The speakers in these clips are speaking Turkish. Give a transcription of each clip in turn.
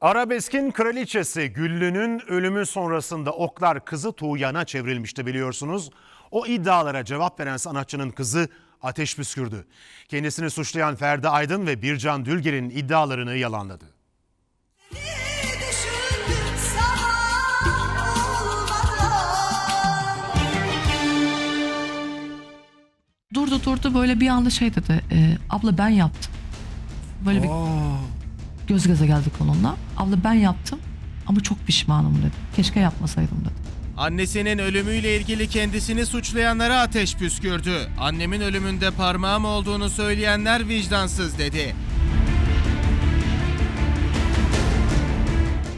Arabeskin kraliçesi Güllü'nün ölümü sonrasında oklar kızı Tuğyan'a çevrilmişti biliyorsunuz. O iddialara cevap veren sanatçının kızı ateş püskürdü. Kendisini suçlayan Ferdi Aydın ve Bircan Dülger'in iddialarını yalanladı. Durdu durdu böyle bir anda şey dedi. e, abla ben yaptım. Böyle bir göz göze geldik onunla. Abla ben yaptım ama çok pişmanım dedi. Keşke yapmasaydım dedi. Annesinin ölümüyle ilgili kendisini suçlayanlara ateş püskürdü. Annemin ölümünde parmağım olduğunu söyleyenler vicdansız dedi.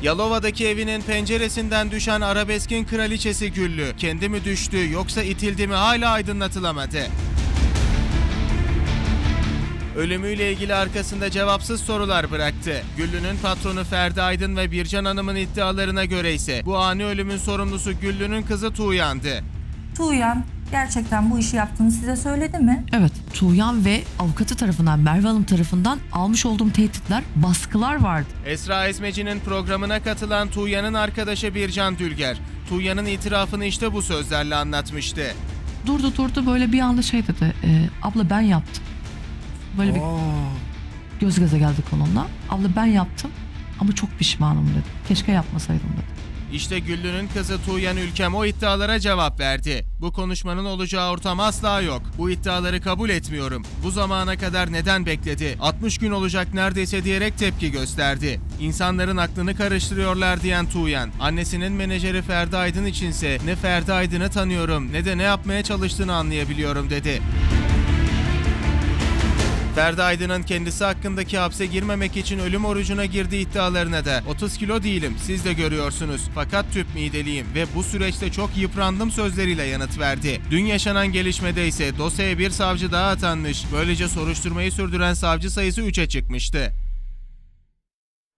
Yalova'daki evinin penceresinden düşen arabeskin kraliçesi Güllü kendi mi düştü yoksa itildi mi hala aydınlatılamadı. Ölümüyle ilgili arkasında cevapsız sorular bıraktı. Güllü'nün patronu Ferdi Aydın ve Bircan Hanım'ın iddialarına göre ise bu ani ölümün sorumlusu Güllü'nün kızı Tuğyan'dı. Tuğyan gerçekten bu işi yaptığını size söyledi mi? Evet Tuğyan ve avukatı tarafından Merve Hanım tarafından almış olduğum tehditler, baskılar vardı. Esra Ezmeci'nin programına katılan Tuğyan'ın arkadaşı Bircan Dülger, Tuğyan'ın itirafını işte bu sözlerle anlatmıştı. Durdu durdu böyle bir anda şey dedi. e, abla ben yaptım. Böyle bir göz göze geldik onunla. Abla ben yaptım ama çok pişmanım dedi. Keşke yapmasaydım dedi. İşte Güllü'nün kızı Tuğyan Ülkem o iddialara cevap verdi. Bu konuşmanın olacağı ortam asla yok. Bu iddiaları kabul etmiyorum. Bu zamana kadar neden bekledi? 60 gün olacak neredeyse diyerek tepki gösterdi. İnsanların aklını karıştırıyorlar diyen Tuğyan, annesinin menajeri Ferdi Aydın içinse ne Ferdi Aydın'ı tanıyorum ne de ne yapmaya çalıştığını anlayabiliyorum dedi. Ferdi Aydın'ın kendisi hakkındaki hapse girmemek için ölüm orucuna girdiği iddialarına da 30 kilo değilim siz de görüyorsunuz fakat tüp mideliyim ve bu süreçte çok yıprandım sözleriyle yanıt verdi. Dün yaşanan gelişmede ise dosyaya bir savcı daha atanmış böylece soruşturmayı sürdüren savcı sayısı 3'e çıkmıştı.